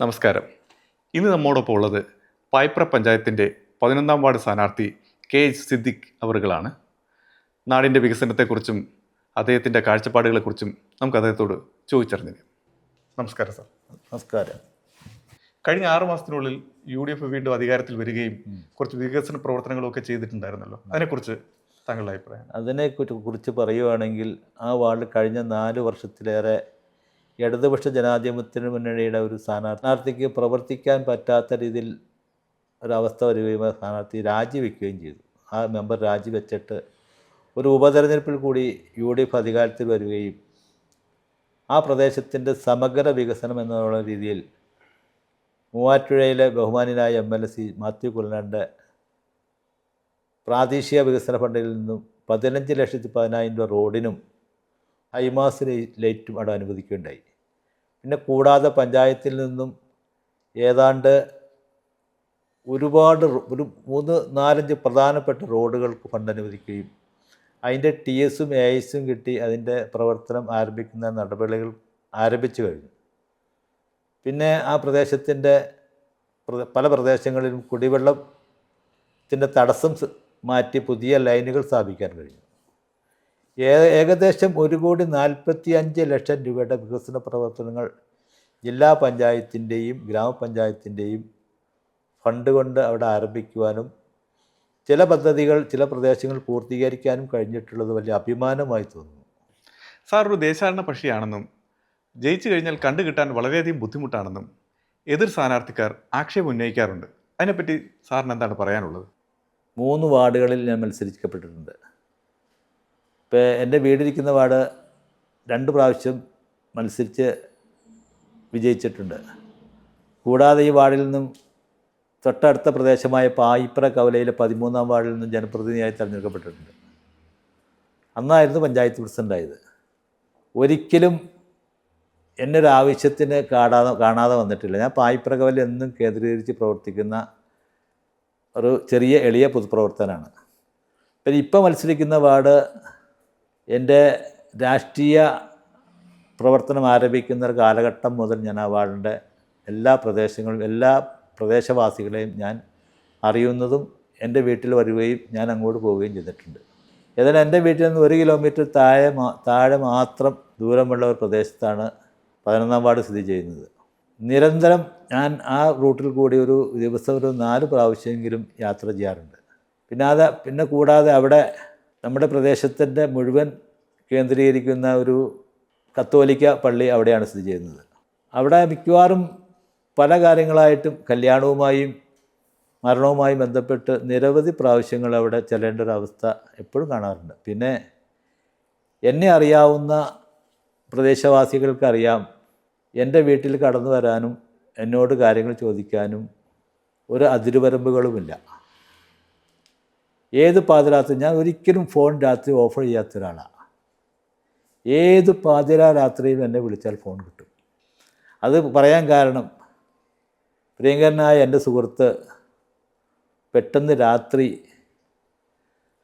നമസ്കാരം. ഇന്ന് നമ്മോടൊപ്പം ഉള്ളത് പായ്പ്ര പഞ്ചായത്തിന്റെ പതിനൊന്നാം വാർഡ് സ്ഥാനാർത്ഥി കെ എച്ച് സിദ്ദിഖ് അവറുകളാണ്. നാടിന്റെ വികസനത്തെക്കുറിച്ചും അദ്ദേഹത്തിന്റെ കാഴ്ചപ്പാടുകളെക്കുറിച്ചും നമുക്ക് അദ്ദേഹത്തോട് ചോദിച്ചറിഞ്ഞത് നമസ്കാരം സാർ. നമസ്കാരം. കഴിഞ്ഞ ആറു മാസത്തിനുള്ളിൽ യു ഡി എഫ് വീണ്ടും അധികാരത്തിൽ വരികയും കുറച്ച് വികസന പ്രവർത്തനങ്ങളൊക്കെ ചെയ്തിട്ടുണ്ടായിരുന്നല്ലോ. അതിനെക്കുറിച്ച് താങ്കളുടെ അഭിപ്രായം? അതിനെക്കുറിച്ച് കുറി- കുറിച്ച് പറയുകയാണെങ്കിൽ ആ വാർഡ് കഴിഞ്ഞ നാല് വർഷത്തിലേറെ ഇടതുപക്ഷ ജനാധിപത്യ മുന്നണിയുടെ ഒരു സ്ഥാനാർത്ഥിക്ക് പ്രവർത്തിക്കാൻ പറ്റാത്ത രീതിയിൽ ഒരവസ്ഥ വരികയും സ്ഥാനാർത്ഥി രാജിവെക്കുകയും ചെയ്തു. ആ മെമ്പർ രാജിവെച്ചിട്ട് ഒരു ഉപതെരഞ്ഞെടുപ്പിൽ കൂടി യു ഡി എഫ് അധികാരത്തിൽ വരികയും ആ പ്രദേശത്തിന്റെ സമഗ്ര വികസനം എന്നുള്ള രീതിയിൽ മൂവാറ്റുഴയിലെ ബഹുമാനായ എം എൽ സി മാത്യു കുലനാടിന്റെ പ്രാദേശിക വികസന ഫണ്ടിൽ നിന്നും പതിനഞ്ച് ലക്ഷത്തി പതിനായിരം രൂപ റോഡിനും ഹൈമാസ് ലൈറ്റും അവിടെ അനുവദിക്കുകയുണ്ടായി. പിന്നെ കൂടാതെ പഞ്ചായത്തിൽ നിന്നും ഏതാണ്ട് ഒരുപാട് ഒരു മൂന്ന് നാലഞ്ച് പ്രധാനപ്പെട്ട റോഡുകൾക്ക് ഫണ്ട് അനുവദിക്കുകയും അതിന്റെ ടി എസും എ എസും കിട്ടി അതിന്റെ പ്രവർത്തനം ആരംഭിക്കുന്ന നടപടികൾ ആരംഭിച്ചു കഴിഞ്ഞു. പിന്നെ ആ പ്രദേശത്തിന്റെ പല പ്രദേശങ്ങളിലും കുടിവെള്ളത്തിന്റെ തടസ്സം മാറ്റി പുതിയ ലൈനുകൾ സ്ഥാപിക്കാൻ കഴിഞ്ഞു. ഏകദേശം ഒരു കോടി നാൽപ്പത്തി അഞ്ച് ലക്ഷം രൂപയുടെ വികസന പ്രവർത്തനങ്ങൾ ജില്ലാ പഞ്ചായത്തിന്റെയും ഗ്രാമപഞ്ചായത്തിന്റെയും ഫണ്ട് കൊണ്ട് അവിടെ ആരംഭിക്കുവാനും ചില പദ്ധതികൾ ചില പ്രദേശങ്ങൾ പൂർത്തീകരിക്കാനും കഴിഞ്ഞിട്ടുള്ളത് വലിയ അഭിമാനമായി തോന്നുന്നു. സാർ ഒരു ദേശാടന പക്ഷിയാണെന്നും ജയിച്ചു കഴിഞ്ഞാൽ കണ്ടു കിട്ടാൻ വളരെയധികം ബുദ്ധിമുട്ടാണെന്നും എതിർ സ്ഥാനാർത്ഥിക്കാർ ആക്ഷേപം ഉന്നയിക്കാറുണ്ട്. അതിനെപ്പറ്റി സാറിന് എന്താണ് പറയാനുള്ളത്? മൂന്ന് വാർഡുകളിൽ ഞാൻ മത്സരിക്കപ്പെട്ടിട്ടുണ്ട്. ഇപ്പോൾ എന്റെ വീടിരിക്കുന്ന വാർഡ് രണ്ട് പ്രാവശ്യം മത്സരിച്ച് വിജയിച്ചിട്ടുണ്ട്. കൂടാതെ ഈ വാർഡിൽ നിന്നും തൊട്ടടുത്ത പ്രദേശമായ പായിപ്ര കവലയിലെ പതിമൂന്നാം വാർഡിൽ നിന്നും ജനപ്രതിനിധിയായി തിരഞ്ഞെടുക്കപ്പെട്ടിട്ടുണ്ട്. അന്നായിരുന്നു പഞ്ചായത്ത് പ്രസിഡന്റായത് ഒരിക്കലും എന്നെ ഒരു ആവശ്യത്തിന് കാണാതെ കാണാതെ വന്നിട്ടില്ല. ഞാൻ പായിപ്ര കവല എന്നും കേന്ദ്രീകരിച്ച് പ്രവർത്തിക്കുന്ന ഒരു ചെറിയ എളിയ പൊതുപ്രവർത്തനമാണ് പിന്നെ ഇപ്പോൾ മത്സരിക്കുന്ന വാർഡ് എന്റെ രാഷ്ട്രീയ പ്രവർത്തനം ആരംഭിക്കുന്ന ഒരു കാലഘട്ടം മുതൽ ഞാൻ ആ വാർഡിന്റെ എല്ലാ പ്രദേശങ്ങളും എല്ലാ പ്രദേശവാസികളെയും ഞാൻ അറിയുന്നതും എന്റെ വീട്ടിൽ വരികയും ഞാൻ അങ്ങോട്ട് പോവുകയും ചെയ്തിട്ടുണ്ട്. ഏതായാലും എന്റെ വീട്ടിൽ നിന്ന് ഒരു കിലോമീറ്റർ താഴെ താഴെ മാത്രം ദൂരമുള്ള ഒരു പ്രദേശത്താണ് പതിനൊന്നാം വാർഡ് സ്ഥിതി ചെയ്യുന്നത്. നിരന്തരം ഞാൻ ആ റൂട്ടിൽ കൂടി ഒരു ദിവസം ഒരു നാല് പ്രാവശ്യമെങ്കിലും യാത്ര ചെയ്യാറുണ്ട്. പിന്നെ അത് പിന്നെ കൂടാതെ അവിടെ നമ്മുടെ പ്രദേശത്തിന്റെ മുഴുവൻ കേന്ദ്രീകരിക്കുന്ന ഒരു കത്തോലിക്ക പള്ളി അവിടെയാണ് സ്ഥിതി ചെയ്യുന്നത്. അവിടെ മിക്കവാറും പല കാര്യങ്ങളായിട്ടും കല്യാണവുമായും മരണവുമായി ബന്ധപ്പെട്ട് നിരവധി പ്രാവശ്യങ്ങൾ അവിടെ ചെല്ലേണ്ട ഒരു അവസ്ഥ എപ്പോഴും കാണാറുണ്ട്. പിന്നെ എന്നെ അറിയാവുന്ന പ്രദേശവാസികൾക്കറിയാം എന്റെ വീട്ടിൽ കടന്നു വരാനും എന്നോട് കാര്യങ്ങൾ ചോദിക്കാനും ഒരു അതിരുവരമ്പുകളുമില്ല ഏത് പാതിരാത്രി? ഞാൻ ഒരിക്കലും ഫോൺ രാത്രി ഓഫ് ചെയ്യാത്ത ഒരാളാണ് ഏത് പാതിരാ രാത്രിയും എന്നെ വിളിച്ചാൽ ഫോൺ കിട്ടും. അത് പറയാൻ കാരണം പ്രിയങ്കരനായ എന്റെ സുഹൃത്ത് പെട്ടെന്ന് രാത്രി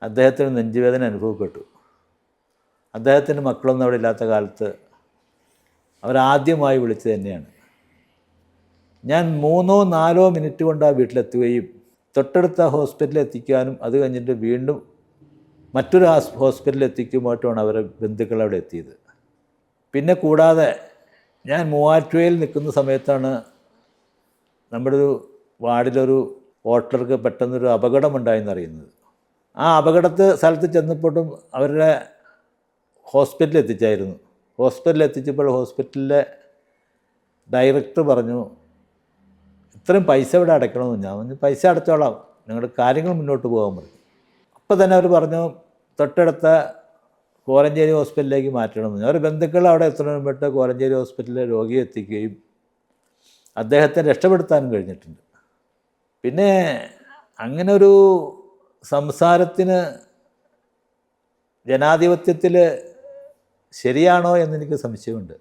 അദ്ദേഹത്തിന് നെഞ്ചുവേദന അനുഭവപ്പെട്ടു. അദ്ദേഹത്തിന്റെ മക്കളൊന്നും അവിടെ ഇല്ലാത്ത കാലത്ത് അവരാദ്യമായി വിളിച്ചത് തന്നെയാണ് ഞാൻ മൂന്നോ നാലോ മിനിറ്റ് കൊണ്ട് ആ വീട്ടിലെത്തുകയും തൊട്ടടുത്ത ഹോസ്പിറ്റലിൽ എത്തിക്കാനും അത് കഴിഞ്ഞിട്ട് വീണ്ടും മറ്റൊരു ഹാസ് ഹോസ്പിറ്റലിൽ എത്തിക്കുമായിട്ടുമാണ് അവരെ ബന്ധുക്കൾ അവിടെ എത്തിയത്. പിന്നെ കൂടാതെ ഞാൻ മൂവാറ്റുപുഴയിൽ നിൽക്കുന്ന സമയത്താണ് നമ്മുടെ ഒരു വാർഡിലൊരു വോട്ടർക്ക് പെട്ടെന്നൊരു അപകടമുണ്ടായെന്ന് അറിയുന്നത്. ആ അപകടത്ത് സ്ഥലത്ത് ചെന്നപ്പോഴും അവരുടെ ഹോസ്പിറ്റലിൽ എത്തിച്ചായിരുന്നു ഹോസ്പിറ്റലിൽ എത്തിച്ചപ്പോൾ ഹോസ്പിറ്റലിലെ ഡയറക്ടർ പറഞ്ഞു ഇത്രയും പൈസ ഇവിടെ അടയ്ക്കണമെന്ന് ഞാൻ പൈസ അടച്ചോളാം. നിങ്ങളുടെ കാര്യങ്ങൾ മുന്നോട്ട് പോകാൻ പറഞ്ഞു അപ്പോൾ തന്നെ അവർ പറഞ്ഞു തൊട്ടടുത്ത കോരഞ്ചേരി ഹോസ്പിറ്റലിലേക്ക് മാറ്റണമെന്ന് അവർ ബന്ധുക്കൾ അവിടെ എത്തുന്നതിന് മുമ്പിട്ട് കോരഞ്ചേരി ഹോസ്പിറ്റലിലെ രോഗിയെ എത്തിക്കുകയും അദ്ദേഹത്തെ രക്ഷപ്പെടുത്താനും കഴിഞ്ഞിട്ടുണ്ട്. പിന്നെ അങ്ങനെ ഒരു സംസാരത്തിന് ജനാധിപത്യത്തിൽ ശരിയാണോ എന്നെനിക്ക് സംശയമുണ്ട്.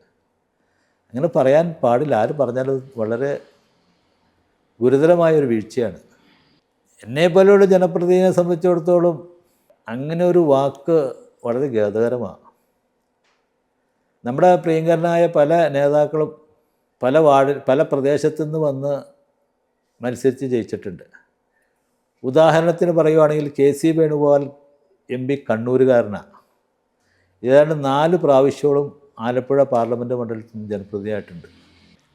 അങ്ങനെ പറയാൻ പാടില്ല. ആര് പറഞ്ഞാലും വളരെ ഗുരുതരമായ ഒരു വീഴ്ചയാണ് എന്നെപ്പോലെയുള്ള ജനപ്രതിനിധിയെ സംബന്ധിച്ചിടത്തോളം അങ്ങനെ ഒരു വാക്ക് വളരെ ഖേദകരമാണ്. നമ്മുടെ പ്രിയങ്കരനായ പല നേതാക്കളും പല വാർഡ് പല പ്രദേശത്തു നിന്ന് വന്ന് മത്സരിച്ച് ജയിച്ചിട്ടുണ്ട്. ഉദാഹരണത്തിന് പറയുവാണെങ്കിൽ K C Venugopal M P കണ്ണൂരുകാരനാണ് ഏതാണ്ട് നാല് പ്രാവശ്യവും ആലപ്പുഴ പാർലമെന്റ് മണ്ഡലത്തിൽ നിന്ന് ജനപ്രതിയായിട്ടുണ്ട്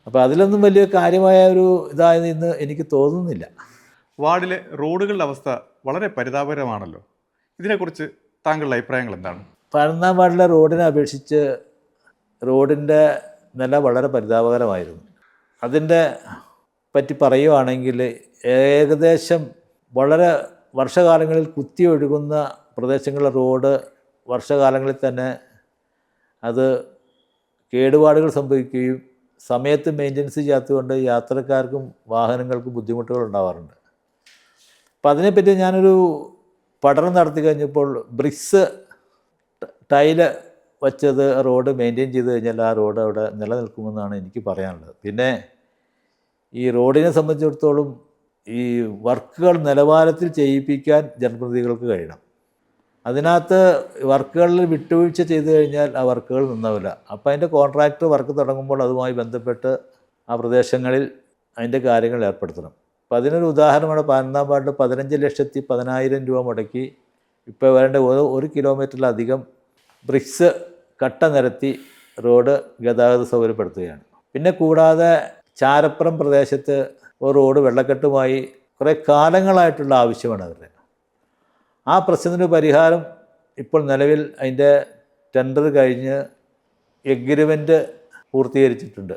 അപ്പോൾ അതിലൊന്നും വലിയ കാര്യമായ ഒരു ഇതായെന്ന് ഇന്ന് എനിക്ക് തോന്നുന്നില്ല. വാർഡിലെ റോഡുകളുടെ അവസ്ഥ വളരെ പരിതാപകരമാണല്ലോ. ഇതിനെക്കുറിച്ച് താങ്കളുടെ അഭിപ്രായങ്ങൾ എന്താണ്? പതിനൊന്നാം വാർഡിലെ റോഡിനെ അപേക്ഷിച്ച് റോഡിന്റെ നില വളരെ പരിതാപകരമായിരുന്നു. അതിന്റെ പറ്റി പറയുവാണെങ്കിൽ ഏകദേശം വളരെ വർഷകാലങ്ങളിൽ കുത്തി ഒഴുകുന്ന പ്രദേശങ്ങളിലെ റോഡ് വർഷകാലങ്ങളിൽ തന്നെ അത് കേടുപാടുകൾ സംഭവിക്കുകയും സമയത്ത് മെയിന്റനൻസ് ചെയ്യാത്തതുകൊണ്ട് യാത്രക്കാർക്കും വാഹനങ്ങൾക്കും ബുദ്ധിമുട്ടുകൾ ഉണ്ടാവാറുണ്ട്. അപ്പം അതിനെപ്പറ്റി ഞാനൊരു പഠനം നടത്തി കഴിഞ്ഞപ്പോൾ ബ്രിക്സ് ടൈൽ വച്ചത് റോഡ് മെയിന്റെയിൻ ചെയ്ത് കഴിഞ്ഞാൽ ആ റോഡ് അവിടെ നിലനിൽക്കുമെന്നാണ് എനിക്ക് പറയാനുള്ളത്. പിന്നെ ഈ റോഡിനെ സംബന്ധിച്ചിടത്തോളം ഈ വർക്കുകൾ നിലവാരത്തിൽ ചെയ്യിപ്പിക്കാൻ ജനപ്രതിനിധികൾക്ക് കഴിയണം. അതിനകത്ത് വർക്കുകളിൽ വിട്ടുവീഴ്ച ചെയ്തു കഴിഞ്ഞാൽ ആ വർക്കുകൾ നിന്നാവില്ല. അപ്പോൾ അതിന്റെ കോൺട്രാക്ടർ വർക്ക് തുടങ്ങുമ്പോൾ അതുമായി ബന്ധപ്പെട്ട് ആ പ്രദേശങ്ങളിൽ അതിന്റെ കാര്യങ്ങൾ ഏർപ്പെടുത്തണം. അപ്പോൾ അതിനൊരു ഉദാഹരണമാണ് പതിനൊന്നാം വാർഡിൽ പതിനഞ്ച് ലക്ഷത്തി പതിനായിരം രൂപ മുടക്കി ഇപ്പോൾ വരേണ്ട ഒരു ഒരു കിലോമീറ്ററിലധികം ബ്രിക്സ് കട്ട നിരത്തി റോഡ് ഗതാഗത സൗകര്യപ്പെടുത്തുകയാണ്. പിന്നെ കൂടാതെ ചാരപ്പുറം പ്രദേശത്ത് ഒരു റോഡ് വെള്ളക്കെട്ടുമായി കുറേ കാലങ്ങളായിട്ടുള്ള ആവശ്യമാണ് അവരുടെ. ആ പ്രശ്നത്തിന് പരിഹാരം ഇപ്പോൾ നിലവിൽ അതിന്റെ ടെൻഡർ കഴിഞ്ഞ് എഗ്രിമെന്റ് പൂർത്തീകരിച്ചിട്ടുണ്ട്.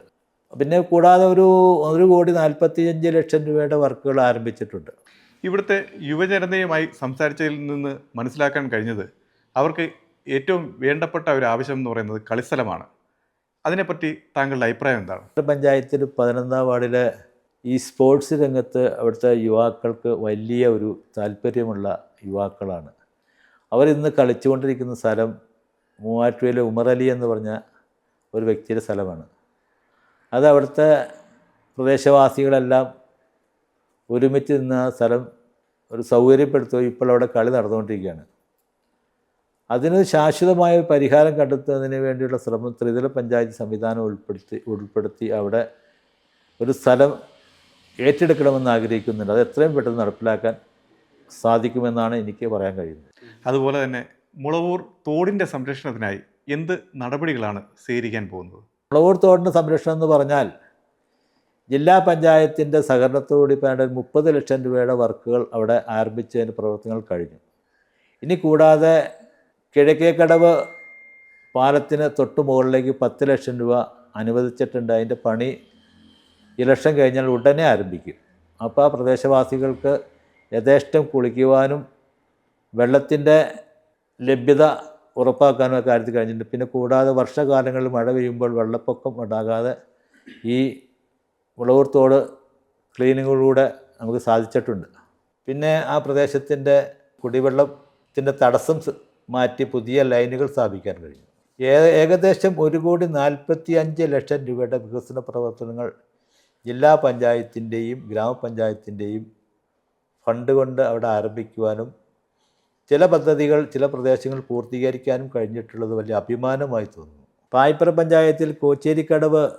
പിന്നെ കൂടാതെ ഒരു ഒരു കോടി നാൽപ്പത്തിയഞ്ച് ലക്ഷം രൂപയുടെ വർക്കുകൾ ആരംഭിച്ചിട്ടുണ്ട്. ഇവിടുത്തെ യുവജനതയുമായി സംസാരിച്ചതിൽ നിന്ന് മനസ്സിലാക്കാൻ കഴിഞ്ഞത് അവർക്ക് ഏറ്റവും വേണ്ടപ്പെട്ട ഒരു ആവശ്യം എന്ന് പറയുന്നത് കളിസ്ഥലമാണ്. അതിനെപ്പറ്റി താങ്കളുടെ അഭിപ്രായം എന്താണ്? പഞ്ചായത്തിൽ പതിനൊന്നാം വാർഡിലെ ഈ സ്പോർട്സ് രംഗത്ത് അവിടുത്തെ യുവാക്കൾക്ക് വലിയ ഒരു താല്പര്യമുള്ള യുവാക്കളാണ്. അവരിന്ന് കളിച്ചുകൊണ്ടിരിക്കുന്ന സ്ഥലം മൂവാറ്റുപുഴയിലെ ഉമറലി എന്ന് പറഞ്ഞ ഒരു വ്യക്തിയുടെ സ്ഥലമാണ്. അത് അവിടുത്തെ പ്രദേശവാസികളെല്ലാം ഒരുമിച്ച് നിന്ന് ആ സ്ഥലം ഒരു സൗകര്യപ്പെടുത്തുകയും ഇപ്പോൾ അവിടെ കളി നടന്നുകൊണ്ടിരിക്കുകയാണ്. അതിന് ശാശ്വതമായ പരിഹാരം കണ്ടെത്തുന്നതിന് വേണ്ടിയുള്ള ശ്രമം ത്രിതല പഞ്ചായത്ത് സംവിധാനം ഉൾപ്പെടുത്തി ഉൾപ്പെടുത്തി അവിടെ ഒരു സ്ഥലം ഏറ്റെടുക്കണമെന്ന് ആഗ്രഹിക്കുന്നുണ്ട്. അത് എത്രയും പെട്ടെന്ന് നടപ്പിലാക്കാൻ സാധിക്കുമെന്നാണ് എനിക്ക് പറയാൻ കഴിയുന്നത്. അതുപോലെ തന്നെ മുളവൂർ തോടിന്റെ സംരക്ഷണത്തിനായി എന്ത് നടപടികളാണ് സ്വീകരിക്കാൻ പോകുന്നത്? മുളവൂർ തോടിന്റെ സംരക്ഷണം എന്ന് പറഞ്ഞാൽ ജില്ലാ പഞ്ചായത്തിന്റെ സഹകരണത്തോടുകൂടി വേണ്ട മുപ്പത് ലക്ഷം രൂപയുടെ വർക്കുകൾ അവിടെ ആരംഭിച്ചതിന് പ്രവർത്തനങ്ങൾ കഴിഞ്ഞു. ഇനി കൂടാതെ കിഴക്കേക്കടവ് പാലത്തിന് തൊട്ട് മുകളിലേക്ക് പത്ത് ലക്ഷം രൂപ അനുവദിച്ചിട്ടുണ്ട്. അതിന്റെ പണി ഇലക്ഷൻ കഴിഞ്ഞാൽ ഉടനെ ആരംഭിക്കും. അപ്പോൾ ആ പ്രദേശവാസികൾക്ക് യഥേഷ്ടം കുളിക്കുവാനും വെള്ളത്തിന്റെ ലഭ്യത ഉറപ്പാക്കാനും ഒക്കെ കാര്യത്തിൽ കഴിഞ്ഞിട്ടുണ്ട്. പിന്നെ കൂടാതെ വർഷകാലങ്ങളിൽ മഴ പെയ്യുമ്പോൾ വെള്ളപ്പൊക്കം ഉണ്ടാകാതെ ഈ മുളവൂർ തോട് ക്ലീനിങ്ങിലൂടെ നമുക്ക് സാധിച്ചിട്ടുണ്ട്. പിന്നെ ആ പ്രദേശത്തിന്റെ കുടിവെള്ളത്തിന്റെ തടസ്സം മാറ്റി പുതിയ ലൈനുകൾ സ്ഥാപിക്കാൻ കഴിഞ്ഞു. ഏകദേശം ഒരു കോടി നാൽപ്പത്തി അഞ്ച് ലക്ഷം രൂപയുടെ വികസന പ്രവർത്തനങ്ങൾ ജില്ലാ പഞ്ചായത്തിന്റെയും ഗ്രാമപഞ്ചായത്തിന്റെയും ഫണ്ട് കൊണ്ട് അവിടെ ആരംഭിക്കുവാനും ചില പദ്ധതികൾ ചില പ്രദേശങ്ങൾ പൂർത്തീകരിക്കാനും കഴിഞ്ഞിട്ടുള്ളത് വലിയ അഭിമാനമായി തോന്നുന്നു. പായ്പറ പഞ്ചായത്തിൽ കോച്ചേരിക്കടവ്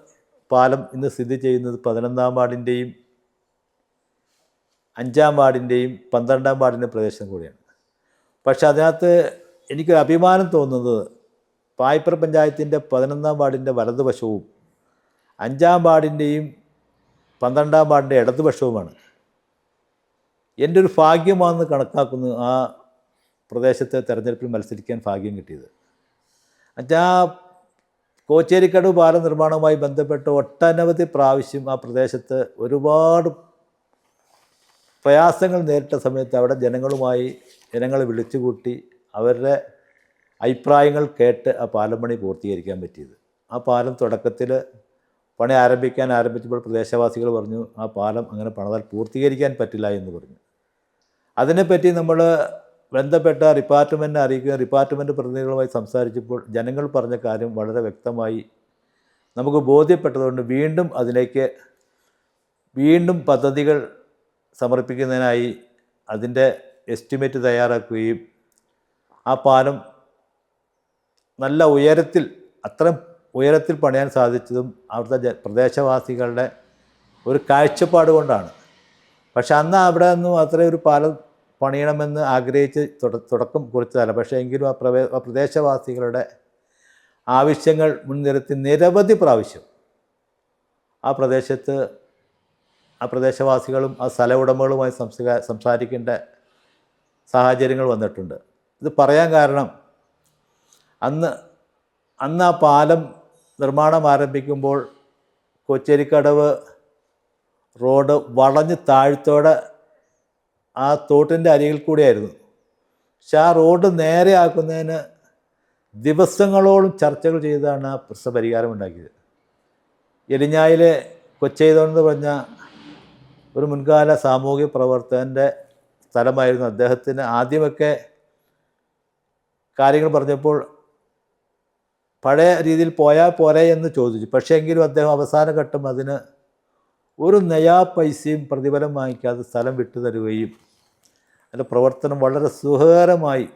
പാലം ഇന്ന് സ്ഥിതി ചെയ്യുന്നത് പതിനൊന്നാം വാർഡിന്റെയും അഞ്ചാം വാർഡിന്റെയും പന്ത്രണ്ടാം വാർഡിന്റെ പ്രദേശം കൂടിയാണ്. പക്ഷേ അതിനകത്ത് എനിക്കൊരു അഭിമാനം തോന്നുന്നത് പായ്പറ പഞ്ചായത്തിന്റെ പതിനൊന്നാം വാർഡിന്റെ വലതുവശവും അഞ്ചാം വാർഡിന്റെയും പന്ത്രണ്ടാം വാർഡിന്റെ ഇടതുപക്ഷവുമാണ്. എന്റെ ഒരു ഭാഗ്യമാണെന്ന് കണക്കാക്കുന്നു ആ പ്രദേശത്തെ തെരഞ്ഞെടുപ്പിൽ മത്സരിക്കാൻ ഭാഗ്യം കിട്ടിയത്. എന്നുവെച്ചാൽ ആ കോച്ചേരിക്കടവ് പാല നിർമ്മാണവുമായി ബന്ധപ്പെട്ട് ഒട്ടനവധി പ്രാവശ്യം ആ പ്രദേശത്ത് ഒരുപാട് പ്രയാസങ്ങൾ നേരിട്ട സമയത്ത് അവിടെ ജനങ്ങളുമായി ജനങ്ങളെ വിളിച്ചുകൂട്ടി അവരുടെ അഭിപ്രായങ്ങൾ കേട്ട് ആ പാലം പണി പൂർത്തീകരിക്കാൻ പറ്റിയത്. ആ പാലം തുടക്കത്തിൽ പണി ആരംഭിക്കാൻ ആരംഭിച്ചപ്പോൾ പ്രദേശവാസികൾ പറഞ്ഞു ആ പാലം അങ്ങനെ പണിതാൽ പൂർത്തീകരിക്കാൻ പറ്റില്ല എന്ന് പറഞ്ഞു. അതിനെപ്പറ്റി നമ്മൾ ബന്ധപ്പെട്ട ഡിപ്പാർട്ട്മെന്റിനെ അറിയിക്കുകയും ഡിപ്പാർട്ട്മെന്റ് പ്രതിനിധികളുമായി സംസാരിച്ചപ്പോൾ ജനങ്ങൾ പറഞ്ഞ കാര്യം വളരെ വ്യക്തമായി നമുക്ക് ബോധ്യപ്പെട്ടതുകൊണ്ട് വീണ്ടും അതിലേക്ക് വീണ്ടും പദ്ധതികൾ സമർപ്പിക്കുന്നതിനായി അതിന്റെ എസ്റ്റിമേറ്റ് തയ്യാറാക്കുകയും ആ പാലം നല്ല ഉയരത്തിൽ അത്രയും ഉയരത്തിൽ പണിയാൻ സാധിച്ചതും അവിടുത്തെ പ്രദേശവാസികളുടെ ഒരു കാഴ്ചപ്പാട് കൊണ്ടാണ്. പക്ഷെ അന്ന് അവിടെ നിന്നും അത്രയും ഒരു പാലം പണിയണമെന്ന് ആഗ്രഹിച്ച് തുട- തുടക്കം കുറിച്ചതല്ല. പക്ഷേ എങ്കിലും ആ പ്രവേ പ്രദേശവാസികളുടെ ആവശ്യങ്ങൾ മുൻനിർത്തി നിരവധി പ്രാവശ്യം ആ പ്രദേശത്ത് ആ പ്രദേശവാസികളും ആ സ്ഥല ഉടമകളുമായി സംസാ സംസാരിക്കേണ്ട സാഹചര്യങ്ങൾ വന്നിട്ടുണ്ട്. ഇത് പറയാൻ കാരണം അന്ന് അന്ന് ആ പാലം നിർമ്മാണം ആരംഭിക്കുമ്പോൾ കൊച്ചേരിക്കടവ് റോഡ് വളഞ്ഞ് താഴ്ത്തോടെ ആ തോട്ടിന്റെ അരികിൽ കൂടിയായിരുന്നു. പക്ഷെ ആ റോഡ് നേരെയാക്കുന്നതിന് ദിവസങ്ങളോളം ചർച്ചകൾ ചെയ്താണ് ആ പ്രശ്ന പരിഹാരം ഉണ്ടാക്കിയത്. എലിഞ്ഞായിലെ കൊച്ചെയ്തോണെന്ന് പറഞ്ഞ ഒരു മുൻകാല സാമൂഹ്യ പ്രവർത്തകന്റെ സ്ഥലമായിരുന്നു അദ്ദേഹത്തിന് ആദ്യമൊക്കെ കാര്യങ്ങൾ പറഞ്ഞപ്പോൾ പഴയ രീതിയിൽ പോയാൽ പോരെ എന്ന് ചോദിച്ചു. പക്ഷേ എങ്കിലും അദ്ദേഹം അവസാന ഘട്ടം അതിന് ഒരു നയാ പൈസയും പ്രതിഫലം വാങ്ങിക്കാതെ സ്ഥലം വിട്ടു തരുകയും അതിന്റെ പ്രവർത്തനം വളരെ സുഖകരമായി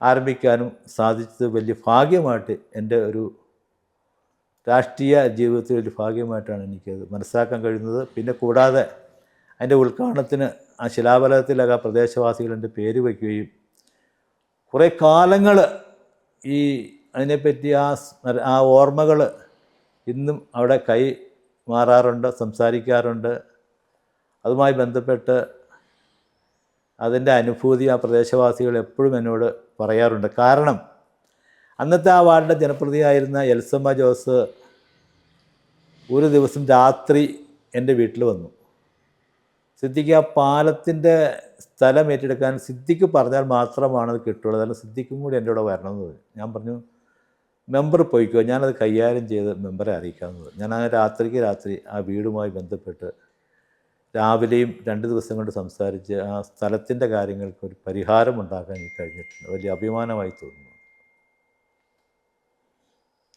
ആരംഭിക്കാനും സാധിച്ചത് വലിയ ഭാഗ്യമായിട്ട് എന്റെ ഒരു രാഷ്ട്രീയ ജീവിതത്തിൽ ഒരു ഭാഗ്യമായിട്ടാണ് എനിക്കത് മനസ്സിലാക്കാൻ കഴിയുന്നത്. പിന്നെ കൂടാതെ അതിന്റെ ഉദ്ഘാടനത്തിന് ആ ശിലാബലത്തിലൊക്കെ പ്രദേശവാസികൾ എന്റെ പേര് വയ്ക്കുകയും കുറേ കാലങ്ങൾ ഈ അതിനെപ്പറ്റി ആ ആ ഓർമ്മകൾ ഇന്നും അവിടെ കൈ മാറാറുണ്ട് സംസാരിക്കാറുണ്ട്. അതുമായി ബന്ധപ്പെട്ട് അതിന്റെ അനുഭൂതി ആ പ്രദേശവാസികൾ എപ്പോഴും എന്നോട് പറയാറുണ്ട്. കാരണം അന്നത്തെ ആ വാർഡിന്റെ ജനപ്രതിയായിരുന്ന എൽസമ്മ ജോസ് ഒരു ദിവസം രാത്രി എന്റെ വീട്ടിൽ വന്നു. സിദ്ധിക്ക് ആ പാലത്തിന്റെ സ്ഥലം ഏറ്റെടുക്കാൻ സിദ്ധിക്ക് പറഞ്ഞാൽ മാത്രമാണ് അത് കിട്ടുള്ളൂ. അതായത് സിദ്ദിഖും കൂടി എന്റെ കൂടെ വരണമെന്ന് ഞാൻ പറഞ്ഞു മെമ്പർ പോയിക്കോ ഞാനത് കൈകാര്യം ചെയ്ത് മെമ്പറെ അറിയിക്കാമെന്ന്. ഞാൻ ആ രാത്രിക്ക് രാത്രി ആ വീടുമായി ബന്ധപ്പെട്ട് രാവിലെയും രണ്ട് ദിവസം കൊണ്ട് സംസാരിച്ച് ആ സ്ഥലത്തിന്റെ കാര്യങ്ങൾക്ക് ഒരു പരിഹാരം ഉണ്ടാക്കാൻ എനിക്ക് കഴിഞ്ഞിട്ടുണ്ട്. വലിയ അഭിമാനമായി തോന്നുന്നു.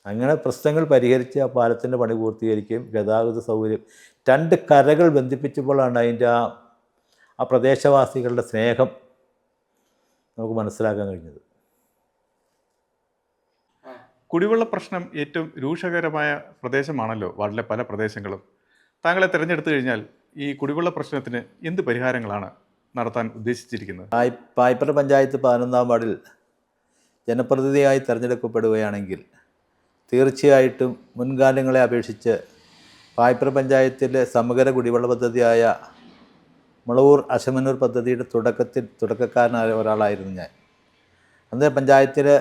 അങ്ങനെ പ്രശ്നങ്ങൾ പരിഹരിച്ച് ആ പാലത്തിന്റെ പണി പൂർത്തീകരിക്കുകയും ഗതാഗത സൗകര്യം രണ്ട് കരകൾ ബന്ധിപ്പിച്ചപ്പോഴാണ് അതിന്റെ ആ ആ പ്രദേശവാസികളുടെ സ്നേഹം നമുക്ക് മനസ്സിലാക്കാൻ കഴിഞ്ഞത്. കുടിവെള്ള പ്രശ്നം ഏറ്റവും രൂക്ഷകരമായ പ്രദേശമാണല്ലോ വാർഡിലെ പല പ്രദേശങ്ങളും. താങ്കളെ തിരഞ്ഞെടുത്തു കഴിഞ്ഞാൽ ഈ കുടിവെള്ള പ്രശ്നത്തിന് എന്ത് പരിഹാരങ്ങളാണ് നടത്താൻ ഉദ്ദേശിച്ചിരിക്കുന്നത്? പായ്പർ പഞ്ചായത്ത് പതിനൊന്നാം വാർഡിൽ ജനപ്രതിനിധിയായി തിരഞ്ഞെടുക്കപ്പെടുകയാണെങ്കിൽ തീർച്ചയായിട്ടും മുൻകാലങ്ങളെ അപേക്ഷിച്ച് പായ്പർ പഞ്ചായത്തിലെ സമഗ്ര കുടിവെള്ള പദ്ധതിയായ മുളവൂർ അശമനൂർ പദ്ധതിയുടെ തുടക്കത്തിൽ തുടക്കക്കാരനായ ഒരാളായിരുന്നു ഞാൻ. അന്ന് പഞ്ചായത്തിലെ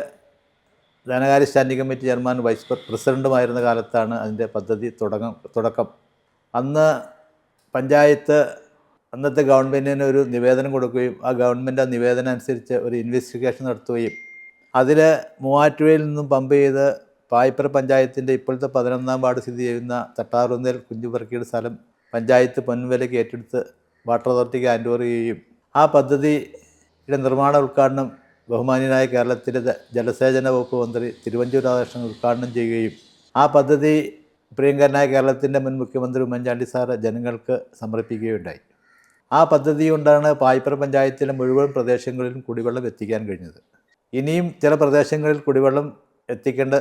ധനകാര്യ സ്റ്റാൻഡിംഗ് കമ്മിറ്റി ചെയർമാൻ വൈസ് പ്ര- പ്രസിഡന്റുമായിരുന്ന കാലത്താണ് അതിന്റെ പദ്ധതി തുടങ്ങം തുടക്കം. അന്ന് പഞ്ചായത്ത് അന്നത്തെ ഗവൺമെന്റിന് ഒരു നിവേദനം കൊടുക്കുകയും ആ ഗവൺമെന്റ് ആ നിവേദനം അനുസരിച്ച് ഒരു ഇൻവെസ്റ്റിഗേഷൻ നടത്തുകയും അതിൽ മൂവാറ്റുപുഴയിൽ നിന്നും പമ്പ് ചെയ്ത് പായ്പറ പഞ്ചായത്തിന്റെ ഇപ്പോഴത്തെ പതിനൊന്നാം വാർഡ് സ്ഥിതി ചെയ്യുന്ന തട്ടാറുന്നേൽ കുഞ്ഞുപറക്കിയുടെ സ്ഥലം പഞ്ചായത്ത് പൊൻവിലയ്ക്ക് ഏറ്റെടുത്ത് വാട്ടർ അതോറിറ്റിക്ക് ഹാൻഡ് ഓവർ ചെയ്യുകയും ആ പദ്ധതിയുടെ നിർമ്മാണ ഉദ്ഘാടനം ബഹുമാന്യനായ കേരളത്തിലെ ജലസേചന വകുപ്പ് മന്ത്രി തിരുവഞ്ചൂർ രാധാകൃഷ്ണൻ ഉദ്ഘാടനം ചെയ്യുകയും ആ പദ്ധതി പ്രിയങ്കരനായ കേരളത്തിന്റെ മുൻ മുഖ്യമന്ത്രി ഉമ്മൻചാണ്ടി സാറ് ജനങ്ങൾക്ക് സമർപ്പിക്കുകയുണ്ടായി. ആ പദ്ധതി കൊണ്ടാണ് പായ്പറ പഞ്ചായത്തിലെ മുഴുവൻ പ്രദേശങ്ങളിലും കുടിവെള്ളം എത്തിക്കാൻ കഴിഞ്ഞത്. ഇനിയും ചില പ്രദേശങ്ങളിൽ കുടിവെള്ളം എത്തിക്കേണ്ട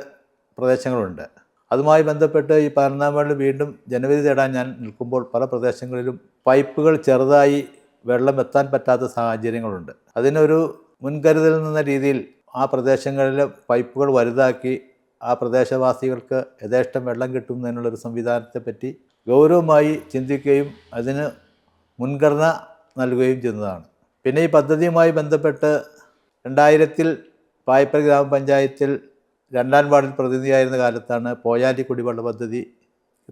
പ്രദേശങ്ങളുണ്ട്. അതുമായി ബന്ധപ്പെട്ട് ഈ പതിനൊന്നാം വീണ്ടും ജനവിധി തേടാൻ ഞാൻ നിൽക്കുമ്പോൾ പല പ്രദേശങ്ങളിലും പൈപ്പുകൾ ചെറുതായി വെള്ളം എത്താൻ പറ്റാത്ത സാഹചര്യങ്ങളുണ്ട്. അതിനൊരു മുൻകരുതൽ എന്ന രീതിയിൽ ആ പ്രദേശങ്ങളിലെ പൈപ്പുകൾ വലുതാക്കി ആ പ്രദേശവാസികൾക്ക് യഥേഷ്ടം വെള്ളം കിട്ടുന്നതിനുള്ളൊരു സംവിധാനത്തെപ്പറ്റി ഗൗരവമായി ചിന്തിക്കുകയും അതിന് മുൻഗണന നൽകുകയും ചെയ്യുന്നതാണ് പിന്നെ ഈ പദ്ധതിയുമായി ബന്ധപ്പെട്ട് രണ്ടായിരത്തിൽ പായ്പർ ഗ്രാമപഞ്ചായത്തിൽ രണ്ടാം വാർഡിൽ പ്രതിനിധിയായിരുന്ന കാലത്താണ് പോയാലി കുടിവെള്ള പദ്ധതി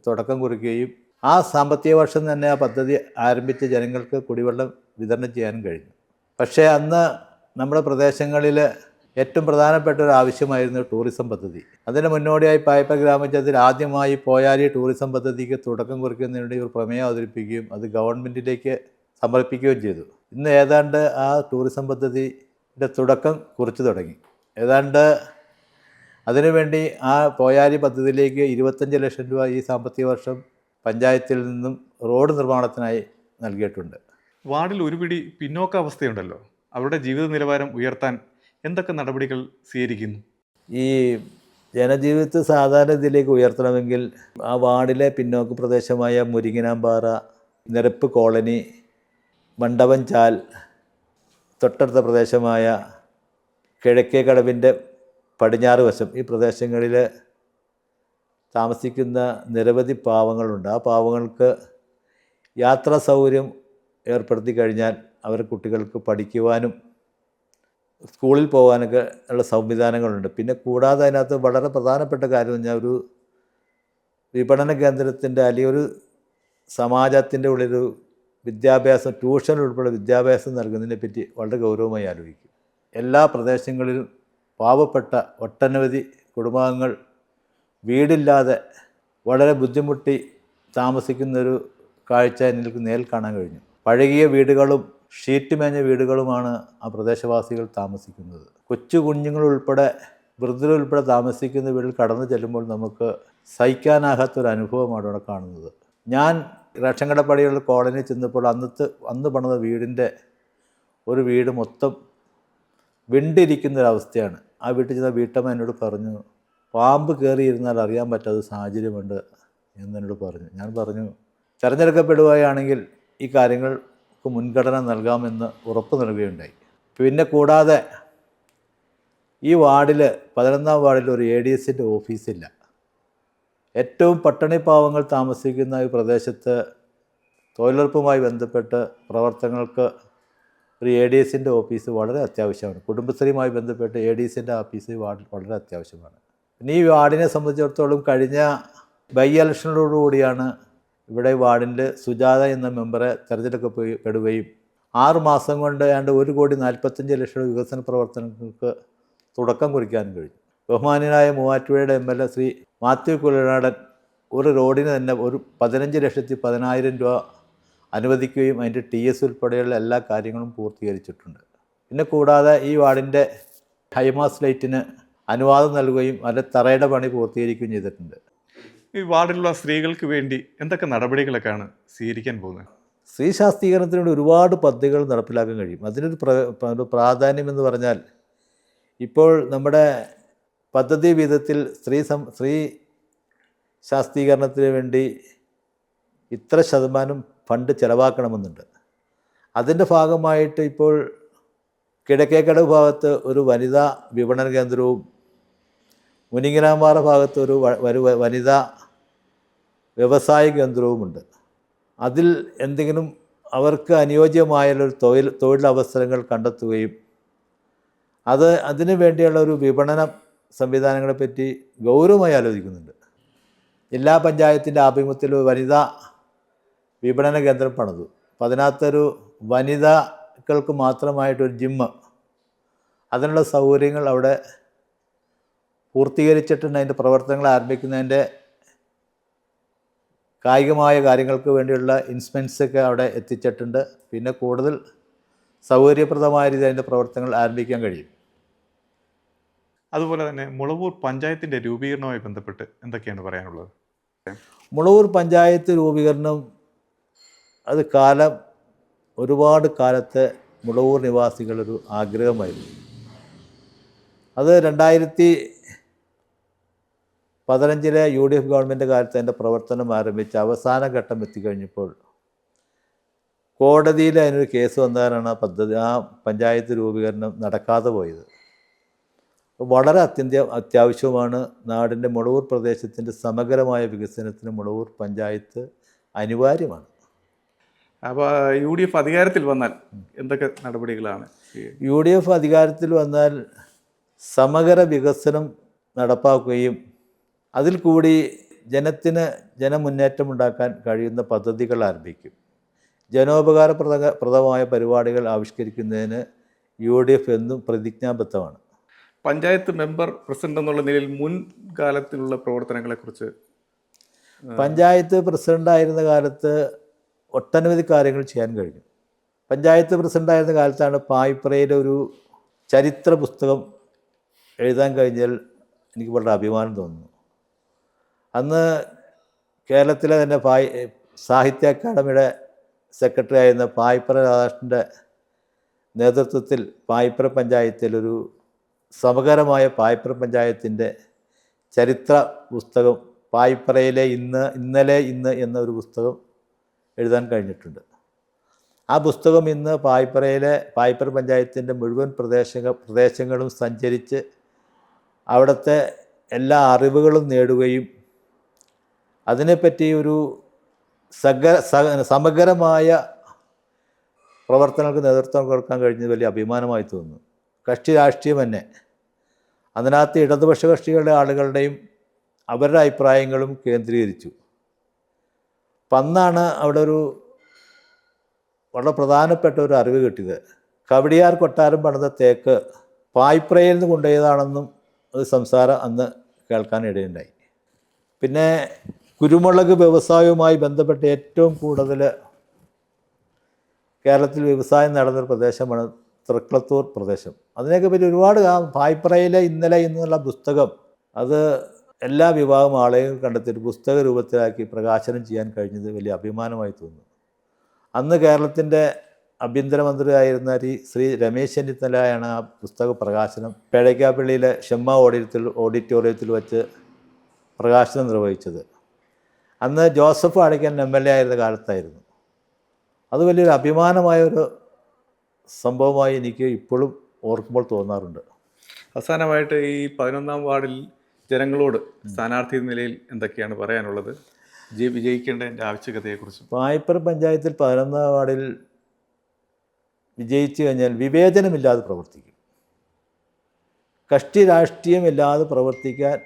തുടക്കം കുറിക്കുകയും ആ സാമ്പത്തിക വർഷം തന്നെ ആ പദ്ധതി ആരംഭിച്ച ജനങ്ങൾക്ക് കുടിവെള്ളം വിതരണം ചെയ്യാനും കഴിഞ്ഞു. പക്ഷേ അന്ന് നമ്മുടെ പ്രദേശങ്ങളിൽ ഏറ്റവും പ്രധാനപ്പെട്ട ഒരു ആവശ്യമായിരുന്നു ടൂറിസം പദ്ധതി. അതിന് മുന്നോടിയായി പായ്പ ഗ്രാമപഞ്ചായത്തിൽ ആദ്യമായി പോയാലി ടൂറിസം പദ്ധതിക്ക് തുടക്കം കുറിക്കുന്നതിന് വേണ്ടി ഒരു പ്രമേയം അവതരിപ്പിക്കുകയും അത് ഗവൺമെന്റിലേക്ക് സമർപ്പിക്കുകയും ചെയ്തു. ഇന്ന് ഏതാണ്ട് ആ ടൂറിസം പദ്ധതിയുടെ തുടക്കം കുറിച്ചു തുടങ്ങി. ഏതാണ്ട് അതിനുവേണ്ടി ആ പോയാലി പദ്ധതിയിലേക്ക് ഇരുപത്തഞ്ച് ലക്ഷം രൂപ ഈ സാമ്പത്തിക വർഷം പഞ്ചായത്തിൽ നിന്നും റോഡ് നിർമ്മാണത്തിനായി നൽകിയിട്ടുണ്ട്. വാർഡിൽ ഒരു പിടി പിന്നോക്കാവസ്ഥയുണ്ടല്ലോ. അവരുടെ ജീവിത നിലവാരം ഉയർത്താൻ എന്തൊക്കെ നടപടികൾ സ്വീകരിക്കുന്നു? ഈ ജനജീവിതത്തെ സാധാരണ ഇതിലേക്ക് ഉയർത്തണമെങ്കിൽ ആ വാർഡിലെ പിന്നോക്ക പ്രദേശമായ മുരിങ്ങനാമ്പാറ നിരപ്പ് കോളനി മണ്ഡപം തൊട്ടടുത്ത പ്രദേശമായ കിഴക്കേ കടവിന്റെ പടിഞ്ഞാറ് വശം ഈ പ്രദേശങ്ങളിൽ താമസിക്കുന്ന നിരവധി പാവങ്ങളുണ്ട്. ആ പാവങ്ങൾക്ക് യാത്രാ സൗകര്യം ഏർപ്പെടുത്തി കഴിഞ്ഞാൽ അവർ കുട്ടികൾക്ക് പഠിക്കുവാനും സ്കൂളിൽ പോകാനൊക്കെ ഉള്ള സംവിധാനങ്ങളുണ്ട്. പിന്നെ കൂടാതെ അതിനകത്ത് വളരെ പ്രധാനപ്പെട്ട കാര്യം എന്ന് ഒരു വിപണന കേന്ദ്രത്തിന്റെ അല്ലെങ്കിൽ ഒരു സമാജത്തിന്റെ ഉള്ളിലൊരു വിദ്യാഭ്യാസം ട്യൂഷൻ ഉൾപ്പെടെ വിദ്യാഭ്യാസം നൽകുന്നതിനെ പറ്റി വളരെ ഗൗരവമായി ആലോചിക്കും. എല്ലാ പ്രദേശങ്ങളിലും പാവപ്പെട്ട ഒട്ടനവധി കുടുംബാംഗങ്ങൾ വീടില്ലാതെ വളരെ ബുദ്ധിമുട്ടി താമസിക്കുന്നൊരു കാഴ്ച എനിക്ക് നേരിൽ കാണാൻ കഴിഞ്ഞു. പഴകിയ വീടുകളും ഷീറ്റ് മേഞ്ഞ വീടുകളുമാണ് ആ പ്രദേശവാസികൾ താമസിക്കുന്നത്. കൊച്ചു കുഞ്ഞുങ്ങളുൾപ്പെടെ വൃദ്ധരുൾപ്പെടെ താമസിക്കുന്ന വീട്ടിൽ കടന്നു ചെല്ലുമ്പോൾ നമുക്ക് സഹിക്കാനാകാത്തൊരു അനുഭവമാണ് അവിടെ കാണുന്നത്. ഞാൻ റേഷൻ കടപ്പടിയുള്ള കോളനി ചെന്നപ്പോൾ അന്നത്തെ അന്ന് പണിത വീടിന്റെ ഒരു വീട് മൊത്തം വിണ്ടിരിക്കുന്ന ഒരവസ്ഥയാണ് ആ വീട്ടിൽ ചെന്ന വീട്ടമ്മ എന്നോട് പറഞ്ഞു പാമ്പ് കയറിയിരുന്നാൽ അറിയാൻ പറ്റാത്ത സാഹചര്യമുണ്ട് എന്നോട് പറഞ്ഞു. ഞാൻ പറഞ്ഞു തിരഞ്ഞെടുക്കപ്പെടുകയാണെങ്കിൽ ഈ കാര്യങ്ങൾക്ക് മുൻഗണന നൽകാമെന്ന് ഉറപ്പ് നൽകുകയുണ്ടായി. പിന്നെ കൂടാതെ ഈ വാർഡിൽ പതിനൊന്നാം വാർഡിൽ ഒരു എ ഡി എസിന്റെ ഓഫീസില്ല. ഏറ്റവും പട്ടണി പാവങ്ങൾ താമസിക്കുന്ന ഈ പ്രദേശത്ത് തൊഴിലുറപ്പുമായി ബന്ധപ്പെട്ട് പ്രവർത്തനങ്ങൾക്ക് ഒരു എ ഡി എസിന്റെ ഓഫീസ് വളരെ അത്യാവശ്യമാണ്. കുടുംബശ്രീയുമായി ബന്ധപ്പെട്ട് എ ഡി എസിന്റെ ഓഫീസ് വാർഡ് വളരെ അത്യാവശ്യമാണ്. പിന്നെ ഈ വാർഡിനെ സംബന്ധിച്ചിടത്തോളം കഴിഞ്ഞ ബൈ ഇലക്ഷനോടുകൂടിയാണ് ഇവിടെ വാർഡിന്റെ സുജാത എന്ന മെമ്പറെ തിരഞ്ഞെടുക്കപ്പെടുകയും ആറ് മാസം കൊണ്ട് ഏതാണ്ട് ഒരു കോടി നാൽപ്പത്തഞ്ച് ലക്ഷം വികസന പ്രവർത്തനങ്ങൾക്ക് തുടക്കം കുറിക്കാനും കഴിഞ്ഞു. ബഹുമാനീയനായ മൂവാറ്റുപുഴയുടെ M L A Shri Mathew Kulanadan ഒരു റോഡിന് തന്നെ ഒരു പതിനഞ്ച് ലക്ഷത്തി പതിനായിരം രൂപ അനുവദിക്കുകയും അതിന്റെ ടി എസ് ഉൾപ്പെടെയുള്ള എല്ലാ കാര്യങ്ങളും പൂർത്തീകരിച്ചിട്ടുണ്ട്. പിന്നെ കൂടാതെ ഈ വാർഡിന്റെ ഹൈമാസ് ലൈറ്റിന് അനുവാദം നൽകുകയും അതിന്റെ തറയുടെ പണി പൂർത്തീകരിക്കുകയും ചെയ്തിട്ടുണ്ട്. ഈ വാർഡിലുള്ള സ്ത്രീകൾക്ക് വേണ്ടി എന്തൊക്കെ നടപടികളൊക്കെയാണ് സ്വീകരിക്കാൻ പോകുന്നത്? സ്ത്രീ ശാസ്ത്രീകരണത്തിന് വേണ്ടി ഒരുപാട് പദ്ധതികൾ നടപ്പിലാക്കാൻ കഴിയും. അതിനൊരു പ്ര പ്രാധാന്യം എന്ന് പറഞ്ഞാൽ ഇപ്പോൾ നമ്മുടെ പദ്ധതി വിധത്തിൽ സ്ത്രീ സം സ്ത്രീ ശാസ്ത്രീകരണത്തിന് വേണ്ടി ഇത്ര ശതമാനം ഫണ്ട് ചിലവാക്കണമെന്നുണ്ട്. അതിന്റെ ഭാഗമായിട്ട് ഇപ്പോൾ കിഴക്കേക്കടവ് ഭാഗത്ത് ഒരു വനിതാ വിപണന കേന്ദ്രവും മുനിങ്ങനാമ്പാറ ഭാഗത്ത് ഒരു വനിതാ വ്യവസായ കേന്ദ്രവുമുണ്ട്. അതിൽ എന്തെങ്കിലും അവർക്ക് അനുയോജ്യമായുള്ളൊരു തൊഴിൽ തൊഴിലവസരങ്ങൾ കണ്ടെത്തുകയും അത് അതിനു വേണ്ടിയുള്ള ഒരു വിപണന സംവിധാനങ്ങളെപ്പറ്റി ഗൗരവമായി ആലോചിക്കുന്നുണ്ട്. ജില്ലാ പഞ്ചായത്തിന്റെ ആഭിമുഖ്യത്തിൽ വനിതാ വിപണന കേന്ദ്രം പണിതു. അപ്പം അതിനകത്തൊരു വനിതകൾക്ക് മാത്രമായിട്ടൊരു ജിമ്മ്. അതിനുള്ള സൗകര്യങ്ങൾ അവിടെ പൂർത്തീകരിച്ചിട്ടുണ്ട്. അതിന്റെ പ്രവർത്തനങ്ങൾ ആരംഭിക്കുന്നതിന്റെ കായികമായ കാര്യങ്ങൾക്ക് വേണ്ടിയുള്ള ഇൻസ്ട്രുമെൻസൊക്കെ അവിടെ എത്തിച്ചിട്ടുണ്ട്. പിന്നെ കൂടുതൽ സൗകര്യപ്രദമായ രീതിയിൽ അതിന്റെ പ്രവർത്തനങ്ങൾ ആരംഭിക്കാൻ കഴിയും. അതുപോലെ തന്നെ മുളവൂർ പഞ്ചായത്തിന്റെ രൂപീകരണവുമായി ബന്ധപ്പെട്ട് എന്തൊക്കെയാണ് പറയാനുള്ളത്? മുളവൂർ പഞ്ചായത്ത് രൂപീകരണം അത് കാലം ഒരുപാട് കാലത്തെ മുളവൂർ നിവാസികളൊരു ആഗ്രഹമായിരുന്നു. അത് രണ്ടായിരത്തി പതിനഞ്ചിലെ യു ഡി എഫ് ഗവൺമെന്റ് കാലത്ത് അതിന്റെ പ്രവർത്തനം ആരംഭിച്ച് അവസാന ഘട്ടം എത്തിക്കഴിഞ്ഞപ്പോൾ കോടതിയിൽ അതിനൊരു കേസ് വന്നാലാണ് ആ പദ്ധതി ആ പഞ്ചായത്ത് രൂപീകരണം നടക്കാതെ പോയത്. വളരെ അത്യന്ത അത്യാവശ്യമാണ് നാടിന്റെ മുളവൂർ പ്രദേശത്തിന്റെ സമഗ്രമായ വികസനത്തിന് മുളവൂർ പഞ്ചായത്ത് അനിവാര്യമാണ്. അപ്പോൾ യു ഡി എഫ് അധികാരത്തിൽ വന്നാൽ എന്തൊക്കെ നടപടികളാണ്? യു ഡി എഫ് അധികാരത്തിൽ വന്നാൽ സമഗ്ര വികസനം നടപ്പാക്കുകയും അതിൽ കൂടി ജനത്തിന് ജനമുന്നേറ്റം ഉണ്ടാക്കാൻ കഴിയുന്ന പദ്ധതികൾ ആരംഭിക്കും. ജനോപകാരപ്രദ പ്രദമായ പരിപാടികൾ ആവിഷ്കരിക്കുന്നതിന് യു ഡി എഫ് എന്നും പ്രതിജ്ഞാബദ്ധമാണ്. പഞ്ചായത്ത് മെമ്പർ പ്രസിഡന്റ് എന്നുള്ള നിലയിൽ മുൻകാലത്തിലുള്ള പ്രവർത്തനങ്ങളെക്കുറിച്ച് പഞ്ചായത്ത് പ്രസിഡന്റായിരുന്ന കാലത്ത് ഒട്ടനവധി കാര്യങ്ങൾ ചെയ്യാൻ കഴിഞ്ഞു. പഞ്ചായത്ത് പ്രസിഡന്റായിരുന്ന കാലത്താണ് പായ്പ്രയുടെ ഒരു ചരിത്ര പുസ്തകം എഴുതാൻ കഴിഞ്ഞാൽ എനിക്ക് വളരെ അഭിമാനം തോന്നുന്നു. അന്ന് കേരളത്തിലെ തന്നെ പായ് സാഹിത്യ അക്കാദമിയുടെ സെക്രട്ടറി ആയിരുന്ന പായ്പ്ര രാധാകൃഷ്ണന്റെ നേതൃത്വത്തിൽ പായ്പ്ര പഞ്ചായത്തിൽ ഒരു സമകരമായ പായ്പ്ര പഞ്ചായത്തിന്റെ ചരിത്ര പുസ്തകം പായ്പ്രയിലെ ഇന്ന് ഇന്നലെ ഇന്ന് എന്നൊരു പുസ്തകം എഴുതാൻ കഴിഞ്ഞിട്ടുണ്ട്. ആ പുസ്തകം ഇന്ന് പായ്പ്രയിലെ പായ്പ്ര പഞ്ചായത്തിന്റെ മുഴുവൻ പ്രദേശ പ്രദേശങ്ങളും സഞ്ചരിച്ച് അവിടുത്തെ എല്ലാ അറിവുകളും നേടുകയും അതിനെപ്പറ്റി ഒരു സഗ സമഗ്രമായ പ്രവർത്തനങ്ങൾക്ക് നേതൃത്വം കൊടുക്കാൻ കഴിഞ്ഞത് വലിയ അഭിമാനമായി തോന്നുന്നു. കക്ഷി രാഷ്ട്രീയം തന്നെ. അതിനകത്ത് ഇടതുപക്ഷ കക്ഷികളുടെ ആളുകളുടെയും അവരുടെ അഭിപ്രായങ്ങളും കേന്ദ്രീകരിച്ചു. അപ്പം അന്നാണ് അവിടെ ഒരു വളരെ പ്രധാനപ്പെട്ട ഒരു അറിവ് കിട്ടിയത്. കവടിയാർ കൊട്ടാരം പണിത തേക്ക് പായ്പ്രയിൽ നിന്ന് കൊണ്ടുപോയതാണെന്നും ഒരു സംസാരം അന്ന് കേൾക്കാൻ ഇടയുണ്ടായി. പിന്നെ കുരുമുളക് വ്യവസായവുമായി ബന്ധപ്പെട്ട് ഏറ്റവും കൂടുതൽ കേരളത്തിൽ വ്യവസായം നടന്നൊരു പ്രദേശമാണ് തൃക്കളത്തൂർ പ്രദേശം. അതിനെയൊക്കെ പറ്റി ഒരുപാട് ആ ഇന്നലെ ഇന്നുള്ള പുസ്തകം അത് എല്ലാ വിഭാഗം ആളെയും കണ്ടെത്തിയിട്ട് പുസ്തക രൂപത്തിലാക്കി പ്രകാശനം ചെയ്യാൻ കഴിഞ്ഞത് വലിയ അഭിമാനമായി തോന്നുന്നു. അന്ന് കേരളത്തിന്റെ ആഭ്യന്തരമന്ത്രിയായിരുന്ന ശ്രീ രമേശ് ചെന്നിത്തലയാണ് ആ പുസ്തക പ്രകാശനം പേഴയ്ക്കാപ്പള്ളിയിലെ ഷെമ്മ ഓഡിറ്റോറിയത്തിൽ ഓഡിറ്റോറിയത്തിൽ വച്ച് പ്രകാശനം നിർവഹിച്ചത്. അന്ന് Joseph Adaykkan M L A ആയിരുന്ന കാലത്തായിരുന്നു. അത് വലിയൊരു അഭിമാനമായൊരു സംഭവമായി എനിക്ക് ഇപ്പോഴും ഓർക്കുമ്പോൾ തോന്നാറുണ്ട്. അവസാനമായിട്ട് ഈ പതിനൊന്നാം വാർഡിൽ ജനങ്ങളോട് സ്ഥാനാർത്ഥി എന്ന നിലയിൽ എന്തൊക്കെയാണ് പറയാനുള്ളത്? ജയി- വിജയിക്കേണ്ടതിന്റെ ആവശ്യകതയെക്കുറിച്ച്. പായ്പർ പഞ്ചായത്തിൽ പതിനൊന്നാം വാർഡിൽ വിജയിച്ചു കഴിഞ്ഞാൽ വിവേചനമില്ലാതെ പ്രവർത്തിക്കും. കഷ്ടി രാഷ്ട്രീയമില്ലാതെ പ്രവർത്തിക്കാൻ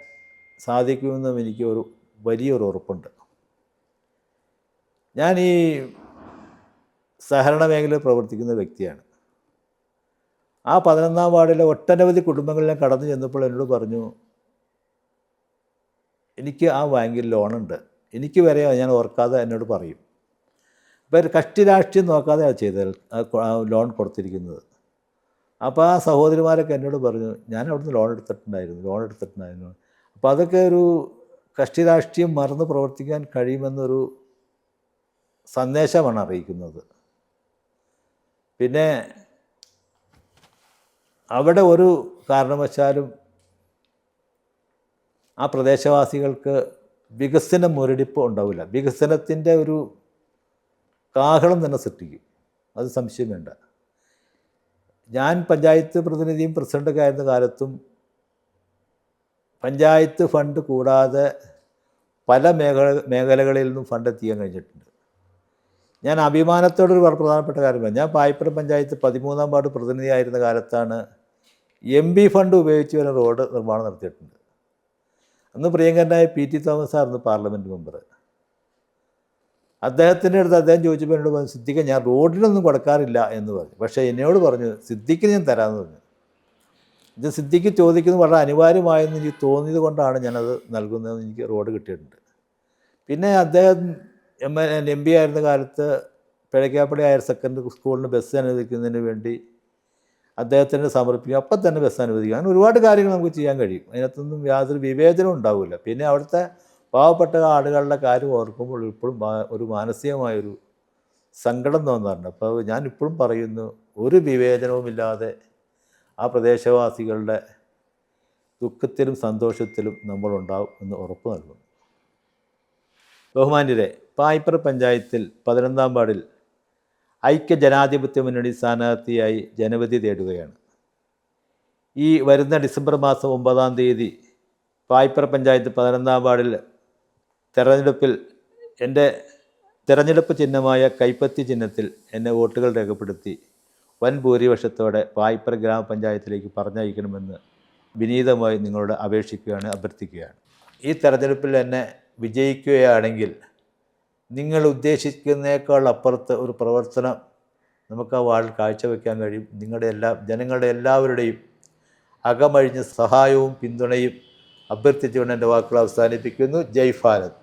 സാധിക്കുമെന്നും എനിക്ക് ഒരു വലിയൊരു ഉറപ്പുണ്ട്. ഞാൻ ഈ സഹകരണ മേഖലയിൽ പ്രവർത്തിക്കുന്ന വ്യക്തിയാണ്. ആ പതിനൊന്നാം വാർഡിലെ ഒട്ടനവധി കുടുംബങ്ങളിൽ ഞാൻ കടന്നു ചെന്നപ്പോൾ എന്നോട് പറഞ്ഞു എനിക്ക് ആ ബാങ്കിൽ ലോണുണ്ട്. എനിക്ക് വരെ ഞാൻ ഓർക്കാതെ എന്നോട് പറയും. അപ്പോൾ കഷ്ടി രാഷ്ട്രീയം നോക്കാതെ ചെയ്തത് ലോൺ കൊടുത്തിരിക്കുന്നത്. അപ്പോൾ ആ സഹോദരിമാരൊക്കെ എന്നോട് പറഞ്ഞു ഞാൻ അവിടുന്ന് ലോൺ എടുത്തിട്ടുണ്ടായിരുന്നു ലോൺ എടുത്തിട്ടുണ്ടായിരുന്നു. അപ്പോൾ അതൊക്കെ ഒരു കഷ്ടി രാഷ്ട്രീയം മറന്ന് പ്രവർത്തിക്കാൻ കഴിയുമെന്നൊരു സന്ദേശമാണ് അറിയിക്കുന്നത്. പിന്നെ അവിടെ ഒരു കാരണവശാലും ആ പ്രദേശവാസികൾക്ക് വികസന മുരടിപ്പ് ഉണ്ടാവില്ല. വികസനത്തിന്റെ ഒരു കാഹളം തന്നെ സൃഷ്ടിക്കും. അത് സംശയം വേണ്ട. ഞാൻ പഞ്ചായത്ത് പ്രതിനിധിയും പ്രസിഡന്റൊക്കെ ആയിരുന്ന കാലത്തും പഞ്ചായത്ത് ഫണ്ട് കൂടാതെ പല മേഖല മേഖലകളിൽ നിന്നും ഫണ്ട് എത്തിക്കാൻ കഴിഞ്ഞിട്ടുണ്ട്. ഞാൻ അഭിമാനത്തോടെ ഒരു പ്രധാനപ്പെട്ട കാര്യമാണ് ഞാൻ പായ്പറ പഞ്ചായത്ത് പതിമൂന്നാം വാർഡ് പ്രതിനിധിയായിരുന്ന കാലത്താണ് എം ബി ഫണ്ട് ഉപയോഗിച്ച് വരെ റോഡ് നിർമ്മാണം നടത്തിയിട്ടുണ്ട്. അന്ന് പ്രിയങ്കരനായ പി ടി തോമസ് ആയിരുന്നു പാർലമെന്റ് മെമ്പർ അദ്ദേഹത്തിന്റെ അടുത്ത് അദ്ദേഹം ചോദിച്ചപ്പോൾ എന്നോട് പറഞ്ഞു സിദ്ദിഖ് ഞാൻ റോഡിനൊന്നും കൊടുക്കാറില്ല എന്ന് പറഞ്ഞു. പക്ഷേ എന്നോട് പറഞ്ഞു സിദ്ദിഖിന് ഞാൻ തരാമെന്ന് പറഞ്ഞു. ഇത് സിദ്ദിഖ് ചോദിക്കുന്നത് വളരെ അനിവാര്യമായെന്ന് എനിക്ക് തോന്നിയത് കൊണ്ടാണ് ഞാനത് നൽകുന്നതെന്ന് എനിക്ക് റോഡ് കിട്ടിയിട്ടുണ്ട്. പിന്നെ അദ്ദേഹം എം എം പി ആയിരുന്ന കാലത്ത് പിഴക്കാപ്പള്ളി ഹയർ സെക്കൻഡറി സ്കൂളിന് ബസ് അനുവദിക്കുന്നതിന് വേണ്ടി അദ്ദേഹത്തിന് സമർപ്പിക്കും. അപ്പം തന്നെ ബസ് അനുവദിക്കും. അങ്ങനെ ഒരുപാട് കാര്യങ്ങൾ നമുക്ക് ചെയ്യാൻ കഴിയും. അതിനകത്തൊന്നും യാതൊരു വിവേചനവും ഉണ്ടാവില്ല. പിന്നെ അവിടുത്തെ പാവപ്പെട്ട ആളുകളുടെ കാര്യം ഓർക്കുമ്പോൾ ഇപ്പോഴും ഒരു മാനസികമായൊരു സങ്കടം തോന്നാറുണ്ട്. അപ്പോൾ ഞാൻ ഇപ്പോഴും പറയുന്നു ഒരു വിവേചനവുമില്ലാതെ ആ പ്രദേശവാസികളുടെ ദുഃഖത്തിലും സന്തോഷത്തിലും നമ്മളുണ്ടാവും എന്ന് ഉറപ്പ് നൽകുന്നു. ബഹുമാന്യരെ പായ്പർ പഞ്ചായത്തിൽ പതിനൊന്നാം വാർഡിൽ ഐക്യ ജനാധിപത്യ മുന്നണി സ്ഥാനാർത്ഥിയായി ജനവിധി തേടുകയാണ്. ഈ വരുന്ന ഡിസംബർ മാസം ഒമ്പതാം തീയതി പായ്പർ പഞ്ചായത്ത് പതിനൊന്നാം വാർഡിൽ തെരഞ്ഞെടുപ്പിൽ എന്റെ തെരഞ്ഞെടുപ്പ് ചിഹ്നമായ കൈപ്പത്തി ചിഹ്നത്തിൽ എന്നെ വോട്ടുകൾ രേഖപ്പെടുത്തി വൻ ഭൂരിപക്ഷത്തോടെ പായ്പർ ഗ്രാമപഞ്ചായത്തിലേക്ക് പറഞ്ഞയക്കണമെന്ന് വിനീതമായി നിങ്ങളോട് അപേക്ഷിക്കുകയാണ് അഭ്യർത്ഥിക്കുകയാണ്. ഈ തെരഞ്ഞെടുപ്പിൽ എന്നെ വിജയിക്കുകയാണെങ്കിൽ നിങ്ങൾ ഉദ്ദേശിക്കുന്നേക്കാൾ അപ്പുറത്ത് ഒരു പ്രവർത്തനം നമുക്ക് ആ വാൾ കാഴ്ചവെക്കാൻ കഴിയും. നിങ്ങളുടെ എല്ലാ ജനങ്ങളുടെ എല്ലാവരുടെയും അകമഴിഞ്ഞ സഹായവും പിന്തുണയും അഭ്യർത്ഥിച്ചുകൊണ്ട് എന്റെ വാക്കുകൾ അവസാനിപ്പിക്കുന്നു. ജയ് ഭാരത്.